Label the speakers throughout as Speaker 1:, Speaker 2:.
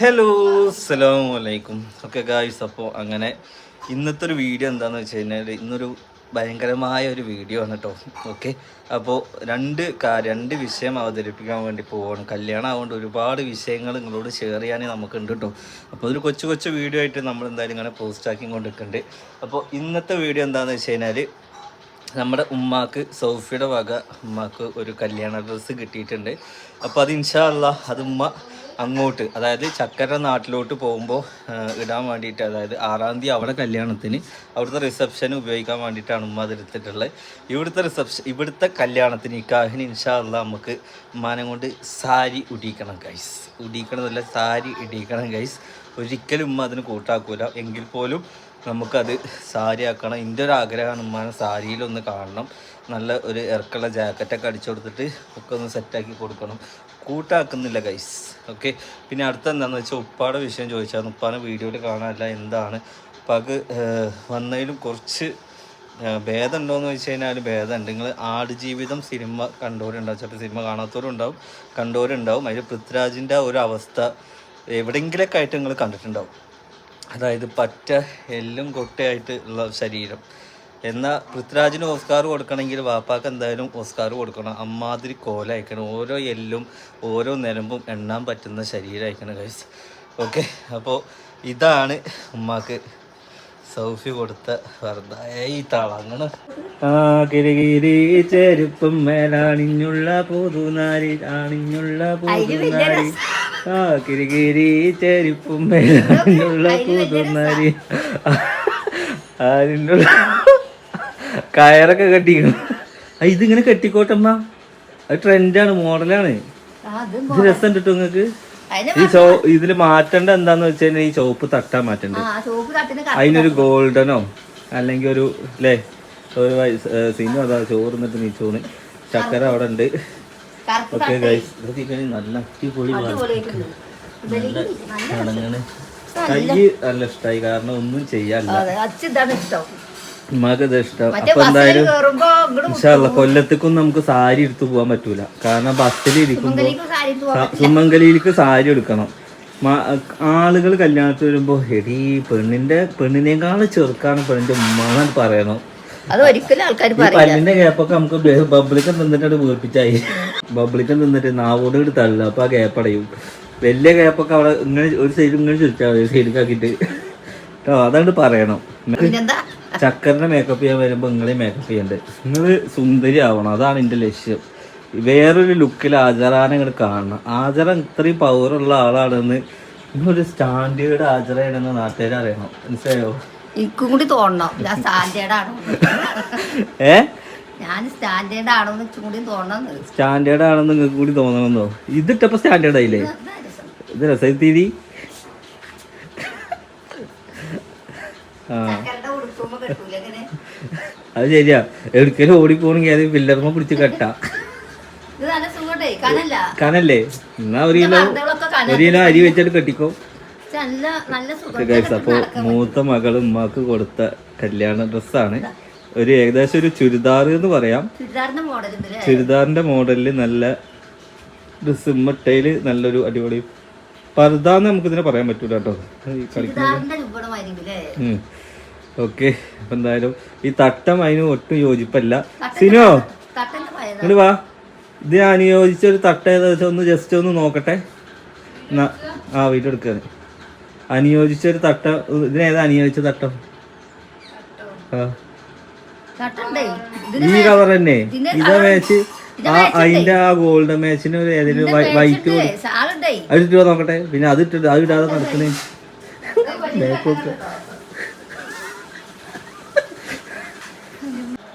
Speaker 1: Hello അസ്സാം വലൈക്കും okay guys അപ്പോൾ അങ്ങനെ ഇന്നത്തെ ഒരു വീഡിയോ എന്താണെന്ന് വെച്ച് കഴിഞ്ഞാൽ ഇന്നൊരു ഭയങ്കരമായ ഒരു വീഡിയോ ആണ് കേട്ടോ ഓക്കെ അപ്പോൾ രണ്ട് രണ്ട് വിഷയം അവതരിപ്പിക്കാൻ വേണ്ടി പോവാണ്. കല്യാണം ആവുകൊണ്ട് ഒരുപാട് വിഷയങ്ങൾ നിങ്ങളോട് ഷെയർ ചെയ്യാൻ നമുക്കുണ്ട് കേട്ടോ അപ്പോൾ ഒരു കൊച്ചു കൊച്ചു വീഡിയോ ആയിട്ട് നമ്മൾ എന്തായാലും ഇങ്ങനെ പോസ്റ്റ് ആക്കി കൊണ്ടിരിക്കുന്നുണ്ട് അപ്പോൾ ഇന്നത്തെ വീഡിയോ എന്താണെന്ന് വെച്ച് കഴിഞ്ഞാൽ നമ്മുടെ ഉമ്മാക്ക് സൗഫിയുടെ വക ഉമ്മാക്ക് ഒരു കല്യാണ ഡ്രസ്സ് കിട്ടിയിട്ടുണ്ട്. അപ്പോൾ അത് ഇൻഷാ അല്ലാ അത് ഉമ്മ അങ്ങോട്ട് അതായത് ചക്കര നാട്ടിലോട്ട് പോകുമ്പോൾ ഇടാൻ വേണ്ടിയിട്ട് അതായത് ആറാം തീയതി അവിടെ കല്യാണത്തിന് അവിടുത്തെ റിസപ്ഷന് ഉപയോഗിക്കാൻ വേണ്ടിയിട്ടാണ് ഉമ്മ അത് എടുത്തിട്ടുള്ളത്. ഇവിടുത്തെ റിസപ്ഷൻ ഇവിടുത്തെ കല്യാണത്തിന് ഇക്കാഹിന് ഇൻഷാ അല്ലാ നമുക്ക് ഉമ്മാനെ കൊണ്ട് സാരി ഉടിക്കണം ഗൈസ് ഉടിക്കണമെന്നല്ല സാരി ഇടിക്കണം ഗൈസ് ഒരിക്കലും ഉമ്മ അതിന് കൂട്ടാക്കൂല. എങ്കിൽ പോലും നമുക്കത് സാരി ആക്കണം എന്റെ ഒരു ആഗ്രഹമാണ് ഉമ്മാനെ സാരിയിലൊന്ന് കാണണം. നല്ല ഒരു ഇറക്കുള്ള ജാക്കറ്റൊക്കെ അടിച്ചു കൊടുത്തിട്ട് ഒക്കെ ഒന്ന് സെറ്റാക്കി കൊടുക്കണം. കൂട്ടാക്കുന്നില്ല ഗൈസ് ഓക്കെ പിന്നെ അടുത്ത എന്താണെന്ന് വെച്ചാൽ ഉപ്പാടെ വിഷയം ചോദിച്ചാൽ ഉപ്പാനെ വീഡിയോയിൽ കാണാനല്ല എന്താണ്? ഉപ്പാക്ക് വന്നതിലും കുറച്ച് ഭേദമുണ്ടോ ഭേദമുണ്ടോയെന്ന് വെച്ച് കഴിഞ്ഞാൽ ഭേദമുണ്ട്. നിങ്ങൾ ആടുജീവിതം സിനിമ കണ്ടവരുണ്ടാവും ചിലപ്പോൾ സിനിമ കാണാത്തവരും ഉണ്ടാവും കണ്ടവരുണ്ടാവും അതിൽ പൃഥ്വിരാജിന്റെ ഒരു അവസ്ഥ എവിടെയെങ്കിലൊക്കെ ആയിട്ട് നിങ്ങൾ കണ്ടിട്ടുണ്ടാവും. അതായത് പറ്റ എല്ലും കൊട്ടയായിട്ട് ഉള്ള ശരീരം. എന്നാൽ പൃഥ്വിരാജിന് ഓസ്കാർ കൊടുക്കണമെങ്കിൽ വാപ്പാക്ക് എന്തായാലും ഓസ്കാർ കൊടുക്കണം. അമ്മാതിരി കോല അയക്കണം. ഓരോ എല്ലും ഓരോ നിലമ്പും എണ്ണാൻ പറ്റുന്ന ശരീരം അയക്കണം കഴിച്ച് ഓക്കെ അപ്പോൾ ഇതാണ് ഉമ്മാക്ക് സൗഫി കൊടുത്ത വെറുതെ. ഈ തളങ്ങണ്. ആ കിരികിരി ചെരുപ്പും മേലാണിഞ്ഞുള്ള പുതുനാരി ആണിഞ്ഞുള്ള പുതുനാരി. ആ കിരികിരി ചെരുപ്പും മേലാണിഞ്ഞുള്ള പുതുനാരി. ആരിഞ്ഞുള്ള കയറൊക്കെ കെട്ടിക്കണം ഇതിങ്ങനെ കെട്ടിക്കോട്ടമ്മ. അത് ട്രെൻഡാണ് മോഡലാണ്. ഇത് രസം കിട്ടും നിങ്ങക്ക് ഈ ചോ ഇതിൽ മാറ്റേണ്ട എന്താന്ന് വെച്ച് കഴിഞ്ഞാൽ ഈ ചോപ്പ് തട്ടാൻ മാറ്റണ്ട്.
Speaker 2: സോപ്പ് തട്ടിന്
Speaker 1: അതിനൊരു ഗോൾഡനോ അല്ലെങ്കിൽ ഒരു അല്ലേ ഒരു സിനിമ അതാ ചോറുന്നിട്ട് നീച്ചോണ്. ചക്കര അവിടെ ഉണ്ട് ഓക്കെ ഗൈസ് നല്ല അടിപൊളി കൈ നല്ല ഇഷ്ടമായി കാരണം ഒന്നും ചെയ്യാനില്ല.
Speaker 2: ഇഷ്ടം?
Speaker 1: അപ്പൊ എന്തായാലും ഇൻഷാല്ല കൊല്ലത്തേക്കും നമുക്ക് സാരി എടുത്തു പോകാൻ പറ്റൂല. കാരണം
Speaker 2: പോവാം.
Speaker 1: സുമംഗലിയിലേക്ക് സാരി എടുക്കണം. ആളുകൾ കല്യാണത്തിൽ വരുമ്പോ ഹെടി പെണ്ണിന്റെ പെണ്ണിനേക്കാളും ചെറുക്കാണ് പെണ്ണിന്റെ ഉമ്മാന്ന് പറയണം.
Speaker 2: അത് ഒരിക്കലും ആൾക്കാർ
Speaker 1: പല്ലിന്റെ ഗ്യാപ്പൊക്കെ നമുക്ക് ബബ്ലിക്കൻ തിന്നിട്ട് വീർപ്പിച്ചായി. ബബ്ലിക്കൻ തിന്നിട്ട് നാവോട് കൂടി തള്ളുക അപ്പൊ ആ ഗ്യാപ്പ് അടയും വലിയ ഗ്യാപ്പൊക്കെ അവിടെ ഇങ്ങനെ ഒരു സൈഡ് ഇങ്ങനെ ചുറ്റാ സൈഡിലാക്കിയിട്ട് കേട്ടോ അതങ്ങോട്ട് പറയണം.
Speaker 2: പിന്നെന്താ?
Speaker 1: ചക്കറിന്റെ മേക്കപ്പ് ചെയ്യാൻ വരുമ്പോൾ നിങ്ങളെ മേക്കപ്പ് ചെയ്യണ്ടേ? നിങ്ങൾ സുന്ദരി ആവണം. അതാണ് എന്റെ ലക്ഷ്യം. വേറൊരു ലുക്കിൽ ആചാരാനെ ഇങ്ങനെ കാണണം. ആചാരം ഇത്രയും പവറുള്ള ആളാണെന്ന് ഒരു സ്റ്റാൻഡേർഡ് ആചാരയാണെന്ന് നാട്ടുകാർ അറിയണം. മനസ്സിലായോ?
Speaker 2: എനിക്കും കൂടി തോന്നണം. ഞാൻ സ്റ്റാൻഡേർഡ് ആണോ?
Speaker 1: ഏ?
Speaker 2: ഞാൻ സ്റ്റാൻഡേർഡ് ആണോ കൂടി തോന്നണം.
Speaker 1: സ്റ്റാൻഡേർഡ് ആണെന്ന് നിങ്ങൾക്ക് കൂടി തോന്നണമെന്നോ? ഇതിട്ടപ്പോ സ്റ്റാൻഡേർഡ് ആയില്ലേ? ഇത് രസത്തിരി ആ അത് ശരിയാ. ഓടി ഓടിപ്പോണെങ്കിൽ അത് പില്ലർമ്മ പിടിച്ച് കെട്ടാ.
Speaker 2: കനല്ല?
Speaker 1: എന്നാ ഒരു കിലോ ഒരു കിലോ അരി വെച്ചിട്ട് കെട്ടിക്കോ. അപ്പോ മൂത്ത മകൾ ഉമ്മാക്ക് കൊടുത്ത കല്യാണ ഡ്രസ്സാണ്. ഒരു ഏകദേശം ഒരു ചുരിദാർ എന്ന് പറയാം.
Speaker 2: ചുരിദാറിന്റെ
Speaker 1: മോഡലിൽ മോഡലിൽ നല്ല ഡ്രസ് ഉമ്മട്ടയിൽ നല്ലൊരു അടിപൊളി പർദ്ദ നമുക്ക് ഇതിനെ പറയാൻ പറ്റൂല കേട്ടോ ഈ കളി
Speaker 2: ചുരിദാറിന്റെ രൂപമായിരിക്കും അല്ലേ
Speaker 1: ഓക്കെ അപ്പൊ എന്തായാലും ഈ തട്ടം അതിന് ഒട്ടും യോജിപ്പല്ല. സിനോ ഇങ്ങോട്ട് വാ. ഇത് അനുയോജിച്ച ഒരു തട്ട ഏതാ വെച്ചാ ഒന്ന് ജസ്റ്റ് ഒന്ന് നോക്കട്ടെ. ആ വീട്ടിൽ എടുക്കാണ്. അനുയോജിച്ച ഒരു തട്ട ഇതിനേതാ അനുയോജിച്ച തട്ടം? ഈ കളർ തന്നെ. ഇതാ മാച്ച് ആ അതിന്റെ ആ ഗോൾഡൻ മാച്ചിന് ഒരു ഏതെങ്കിലും വൈറ്റ് അത് ഇട്ടോ നോക്കട്ടെ. പിന്നെ അത് ഇട്ടിട്ട് അത് ഇടാതെ നടക്കണേ.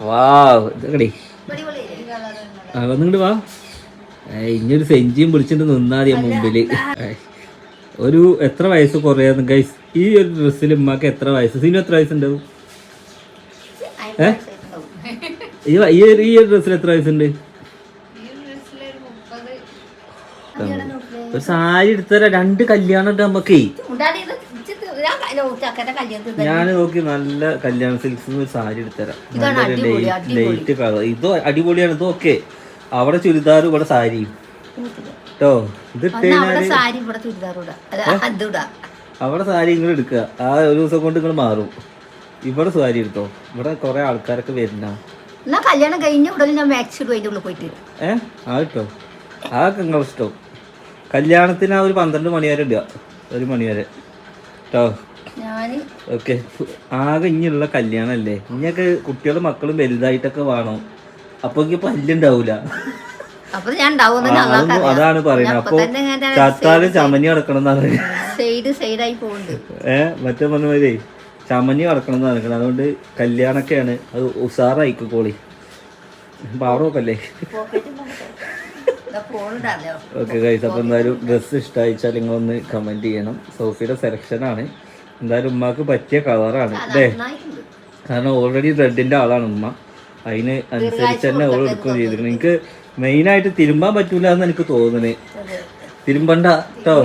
Speaker 1: വാ വന്നിങ്ങോട്ട് വാ. ഇനിയൊരു സെഞ്ചിയും പിടിച്ചിട്ട് നിന്നാ മതി മുമ്പിൽ. ഒരു എത്ര വയസ്സ് കുറയാന്ന് ഗൈസ് ഈ ഒരു ഡ്രസ്സിൽ ഉമ്മാക്ക് എത്ര വയസ്സ്? സീനു എത്ര വയസ്സുണ്ടാവും? ഏ? ഈ ഒരു- ഈ ഒരു ഡ്രസ്സിൽ എത്ര വയസ്സുണ്ട്? ഒരു സാരി എടുത്തരാ. രണ്ട് കല്യാണം ഉണ്ട്
Speaker 2: ചക്കന്റെ കല്യാണത്തിൽ
Speaker 1: ഞാൻ നോക്കി നല്ല കല്യാണ സിൽക്സ് ഒരു സാരി എടുത്തരാം. Light colour. ഇതോ അടിപൊളിയാണ് ഇതോ ഓക്കെ അവിടെ ചുരിദാർ ഇവിടെ സാരിയും കേട്ടോ ഇത്
Speaker 2: അവിടെ സാരി
Speaker 1: നിങ്ങൾ എടുക്കുക ആ ഒരു ദിവസം കൊണ്ട് നിങ്ങൾ മാറും. ഇവിടെ സാരി എടുത്തോ. ഇവിടെ കുറെ ആൾക്കാരൊക്കെ വരുന്ന.
Speaker 2: എന്നാ കല്യാണം കഴിഞ്ഞ ഉടനെ ഞാൻ മാക്സ് ഇടും അതിന്റെ ഉള്ളിൽ പോയിട്ട്.
Speaker 1: ആ കിട്ടോ ആ ഇഷ്ടം. കല്യാണത്തിന് ആ ഒരു പന്ത്രണ്ട് മണി വരെ ഇടുക. ഒരു മണി വരെ. കേട്ടോ ഓക്കെ. ആകെ ഇനിയുള്ള കല്യാണല്ലേ? ഇനിയൊക്കെ കുട്ടികളും മക്കളും വലുതായിട്ടൊക്കെ വേണം. അപ്പൊ എനിക്ക് പല്ലുണ്ടാവൂല അതാണ് പറയുന്നത്. അപ്പൊ ചത്താലും ചമഞ്ഞി കിടക്കണം എന്നാണ് ഏ മറ്റേ പറഞ്ഞ പോലെ ചമഞ്ഞി കിടക്കണം എന്നാണ്. അതുകൊണ്ട് കല്യാണൊക്കെയാണ്. അത് ഉഷാറായിക്കോളി
Speaker 2: പാറോക്കല്ലേ
Speaker 1: ഓക്കെ ഗൈസ് അപ്പോൾ എന്തായാലും ഡ്രസ്സ് ഇഷ്ടമായിച്ചാൽ നിങ്ങളൊന്ന് കമന്റ് ചെയ്യണം. സോഫിയുടെ സെലക്ഷനാണ് എന്തായാലും ഉമ്മാക്ക് പറ്റിയ കളറാണ് അല്ലേ
Speaker 2: നന്നായിട്ടുണ്ട്.
Speaker 1: കാരണം ഓൾറെഡി റെഡിന്റെ ആളാണ് ഉമ്മ. അതിന് അനുസരിച്ച് തന്നെ ഓൾ എടുക്കുകയും ചെയ്തിരുന്നു എനിക്ക് മെയിനായിട്ട് തിരുമ്പാൻ പറ്റൂല എന്ന് എനിക്ക് തോന്നുന്നത്.
Speaker 2: അതെ.
Speaker 1: തിരുമ്പണ്ട കേട്ടോ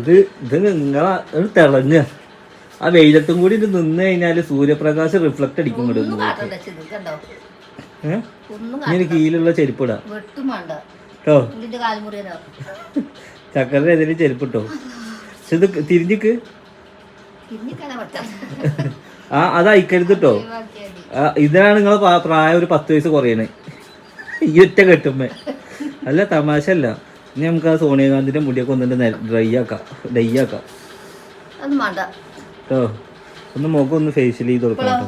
Speaker 1: ഇത് ഇത് നിങ്ങളെ ഒരു തിളങ്ങുക ആ വെയിലത്തും കൂടി ഇത് നിന്ന് കഴിഞ്ഞാൽ സൂര്യപ്രകാശം റിഫ്ലക്ട് അടിക്കും ഇങ്ങനെ കീഴിലുള്ള ചെരുപ്പിടാ. കേട്ടോ ചക്കറിന്റെ എതിരെ ചെരുപ്പിട്ടോ. പക്ഷെ ഇത് തിരിഞ്ഞിക്ക്. ആ അത് അയക്കരുത് കേട്ടോ ഇതിനാണ് നിങ്ങളെ പ്രാ- പ്രായം ഒരു പത്ത് വയസ്സ് കുറയണേ. ഈ ഒറ്റ കെട്ടുമ്പേ അല്ല തമാശ അല്ല ഇനി നമുക്ക് ആ സോണിയാഗാന്ധിന്റെ മുടിയൊക്കെ ഒന്നിട്ട് ഡ്രൈ ആക്കാം ഡൈ ആക്കാം.
Speaker 2: വേണ്ട.
Speaker 1: കേട്ടോ ഒന്ന് മുഖം ഒന്ന് ഫേഷ്യൽ ചെയ്ത് കൊടുക്കണം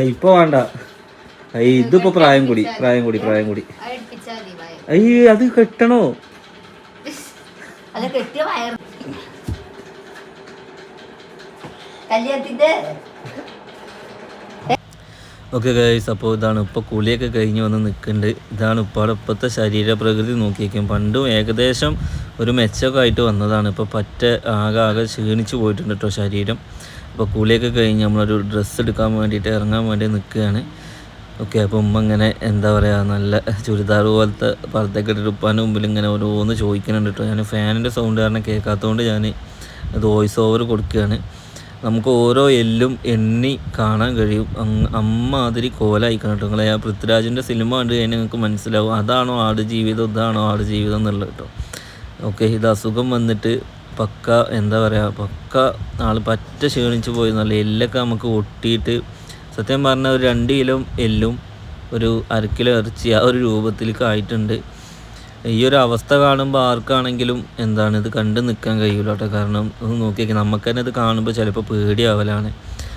Speaker 1: ഏയ് ഇപ്പൊ വേണ്ട. ഇതിപ്പോ പ്രായം കൂടി പ്രായം കൂടി പ്രായം കൂടി. അയ്യ അത് കെട്ടണോ?
Speaker 2: കല്യാണത്തിന്റെ
Speaker 1: ഓക്കെ ഗൈസ് അപ്പോൾ ഇതാണ് ഇപ്പോൾ കുളിയൊക്കെ കഴിഞ്ഞ് വന്ന് നിൽക്കുന്നുണ്ട് ഇതാണ് ഇപ്പോൾ ഇപ്പോഴത്തെ ശരീരപ്രകൃതി നോക്കിയേക്കും. പണ്ടും ഏകദേശം ഒരു മെച്ചമൊക്കെ ആയിട്ട് വന്നതാണ്. ഇപ്പോൾ പറ്റ ആകെ ആകെ ക്ഷീണിച്ച് പോയിട്ടുണ്ട് കേട്ടോ ശരീരം. അപ്പോൾ കൂലിയൊക്കെ കഴിഞ്ഞ് നമ്മളൊരു ഡ്രസ്സ് എടുക്കാൻ വേണ്ടിയിട്ട് ഇറങ്ങാൻ വേണ്ടി നിൽക്കുകയാണ്. ഓക്കെ അപ്പോൾ ഉമ്മ ഇങ്ങനെ എന്താ പറയുക നല്ല ചുരിദാർ പോലത്തെ പർദ്ദയൊക്കെ ഇട്ടിട്ട് ഉപ്പാന്റെ മുമ്പിൽ ഇങ്ങനെ ഓരോന്ന് ചോദിക്കുന്നുണ്ട് കേട്ടോ ഞാൻ ഫാനിന്റെ സൗണ്ട് കാരണം കേൾക്കാത്തതുകൊണ്ട് ഞാൻ അത് വോയിസ് ഓവർ കൊടുക്കുകയാണ്. നമുക്ക് ഓരോ എല്ലും എണ്ണി കാണാൻ കഴിയും. അമ്മാതിരി കോലായിക്കണം കേട്ടോ നിങ്ങളെ. ആ പൃഥ്വിരാജിന്റെ സിനിമ കണ്ട് കഴിഞ്ഞാൽ നിങ്ങൾക്ക് മനസ്സിലാവും. അതാണോ ആട് ജീവിതം ഇതാണോ ആട് ജീവിതം എന്നുള്ളത് കേട്ടോ ഓക്കെ ഇത് അസുഖം വന്നിട്ട് പക്ക എന്താ പറയുക പക്ക ആൾ പറ്റ ക്ഷീണിച്ച് പോയി. നല്ല എല്ലൊക്കെ നമുക്ക് ഒട്ടിയിട്ട് സത്യം പറഞ്ഞാൽ ഒരു രണ്ട് കിലോ എല്ലും ഒരു അര കിലോ ഇറച്ചി ആ ഒരു രൂപത്തിലേക്ക് ആയിട്ടുണ്ട്. ഈ ഒരു അവസ്ഥ കാണുമ്പോൾ ആർക്കാണെങ്കിലും എന്താണ് ഇത് കണ്ട് നിൽക്കാൻ കഴിയില്ല കേട്ടോ കാരണം ഒന്ന് നോക്കിയൊക്കെ നമുക്ക് തന്നെ ഇത് കാണുമ്പോൾ ചിലപ്പോൾ പേടിയാവലാണ്.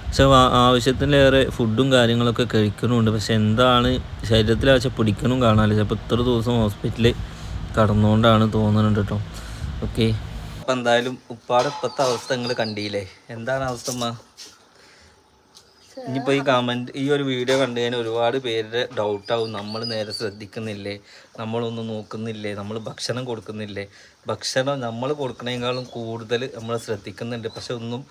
Speaker 1: പക്ഷെ ആവശ്യത്തിലേറെ ഫുഡും കാര്യങ്ങളൊക്കെ കഴിക്കണമുണ്ട് പക്ഷെ എന്താണ് ശരീരത്തിൽ ആവശ്യം പിടിക്കണം കാണാനില്ല. ചിലപ്പോൾ ഇത്ര ദിവസം ഹോസ്പിറ്റലിൽ കടന്നുകൊണ്ടാണ് തോന്നുന്നുണ്ട് കേട്ടോ. ഓക്കെ അപ്പം എന്തായാലും ഉപ്പാടെ ഇപ്പോഴത്തെ അവസ്ഥ നിങ്ങൾ കണ്ടില്ലേ? എന്താണ് അവസ്ഥ അമ്മ ഇനിയിപ്പോൾ ഈ കമന്റ് ഈ ഒരു വീഡിയോ കണ്ടു കഴിഞ്ഞാൽ ഒരുപാട് പേരുടെ ഡൗട്ടാവും നമ്മൾ നേരെ ശ്രദ്ധിക്കുന്നില്ലേ? നമ്മളൊന്നും നോക്കുന്നില്ലേ? നമ്മൾ ഭക്ഷണം കൊടുക്കുന്നില്ലേ? ഭക്ഷണം നമ്മൾ കൊടുക്കണേക്കാളും കൂടുതൽ നമ്മൾ ശ്രദ്ധിക്കുന്നുണ്ട്. പക്ഷെ ഒന്നും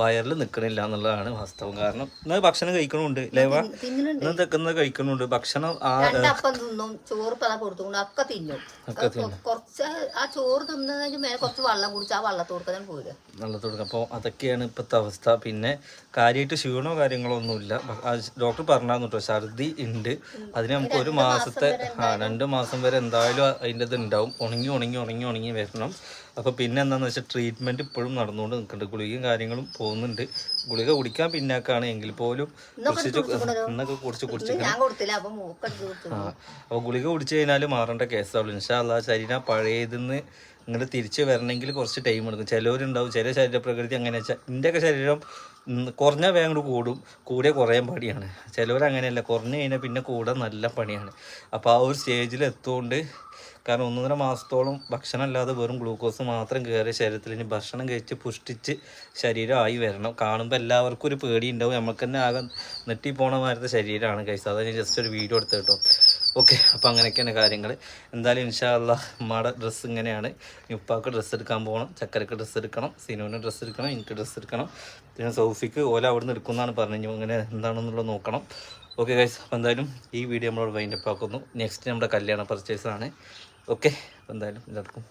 Speaker 1: വയറിൽ നിൽക്കണില്ല എന്നുള്ളതാണ് വാസ്തവം. കാരണം ഇന്ന് ഭക്ഷണം കഴിക്കണുണ്ട് ലേവ. ഇന്ന് തെക്കുന്ന കഴിക്കണുണ്ട്. ഭക്ഷണം ആ
Speaker 2: തിന്നും ചോറ് പല കൊടുത്തുകൊണ്ട് ഒക്കെ തിന്നും. കുറച്ച് ആ ചോറ് തിന്നതിന് മേലെ കുറച്ച് വെള്ളം കുടിച്ച് ആ വെള്ളത്തോട് തന്നെ
Speaker 1: കൊടുക്കുക അപ്പോൾ അതൊക്കെയാണ് ഇപ്പോഴത്തെ അവസ്ഥ. പിന്നെ കാര്യമായിട്ട് ക്ഷീണോ കാര്യങ്ങളോ ഒന്നുമില്ല. ഡോക്ടർ പറഞ്ഞു കേട്ടോ ഛർദി ഉണ്ട്. അതിന് നമുക്ക് ഒരു മാസത്തെ ആ രണ്ട് മാസം വരെ എന്തായാലും അതിന്റെ ഇത് ഉണ്ടാവും ഉണങ്ങി ഉണങ്ങി ഉണങ്ങി ഉണങ്ങി വരണം. അപ്പോൾ പിന്നെ എന്താണെന്ന് വെച്ചാൽ ട്രീറ്റ്മെന്റ് ഇപ്പോഴും നടന്നുകൊണ്ട് നിൽക്കുന്നുണ്ട് ഗുളികയും കാര്യങ്ങളും പോകുന്നുണ്ട്. ഗുളിക കുടിക്കാൻ പിന്നാക്കാണ് എങ്കിൽ പോലും കുറിച്ച് ഇന്നൊക്കെ കുറിച്ച് കുടിച്ച്
Speaker 2: കൊടുത്തു.
Speaker 1: ആ അപ്പോൾ ഗുളിക കുടിച്ചു കഴിഞ്ഞാൽ മാറേണ്ട കേസാവുള്ളൂ ഇൻഷാല്ല ശരീരം പഴയതിന്ന് ഇങ്ങോട്ട് തിരിച്ചു വരണമെങ്കിൽ കുറച്ച് ടൈം എടുക്കും. ചിലവരുണ്ടാവും ചില ശരീരപ്രകൃതി അങ്ങനെ വെച്ചാൽ എന്റെയൊക്കെ ശരീരം കുറഞ്ഞ വേഗം കൂടി കൂടും. കൂടിയ കുറയാൻ പണിയാണ്. ചിലവർ അങ്ങനെയല്ല കുറഞ്ഞു കഴിഞ്ഞാൽ പിന്നെ കൂടാൻ നല്ല പണിയാണ്. അപ്പോൾ ആ ഒരു സ്റ്റേജിൽ എത്തുകൊണ്ട് കാരണം ഒന്നൊന്നര മാസത്തോളം ഭക്ഷണം അല്ലാതെ വെറും ഗ്ലൂക്കോസ് മാത്രം കയറിയ ശരീരത്തിൽ ഇനി ഭക്ഷണം കഴിച്ച് പുഷ്ടിച്ച് ശരീരമായി വരണം. കാണുമ്പോൾ എല്ലാവർക്കും ഒരു പേടി ഉണ്ടാവും നമുക്ക് തന്നെ ആകെ മാരത്തെ ശരീരമാണ് കഴിച്ചത് അതാണ് ഞാൻ ജസ്റ്റ് ഒരു വീഡിയോ എടുത്ത് കേട്ടോ. ഓക്കെ അപ്പോൾ അങ്ങനെയൊക്കെയാണ് കാര്യങ്ങൾ എന്തായാലും ഇൻഷാല്ല ഉമ്മയുടെ ഡ്രസ്സ് ഇങ്ങനെയാണ്. ഉപ്പാക്ക് ഡ്രസ്സ് എടുക്കാൻ പോകണം ചക്കരക്ക് ഡ്രസ്സ് എടുക്കണം സിനുവിന് ഡ്രസ്സ് എടുക്കണം എനിക്ക് ഡ്രസ്സ് എടുക്കണം. പിന്നെ സൗഫിക്ക് ഓല അവിടെ നിന്ന് എടുക്കുന്നതാണ് പറഞ്ഞു അങ്ങനെ എന്താണെന്നുള്ളത് നോക്കണം. ഓക്കെ ഗൈസ് അപ്പോൾ എന്തായാലും ഈ വീഡിയോ നമ്മളോട് വൈൻഡപ്പ് ആക്കുന്നു. നെക്സ്റ്റ് നമ്മുടെ കല്യാണ പർച്ചേസാണ് ഓക്കെ എന്തായാലും എല്ലാവർക്കും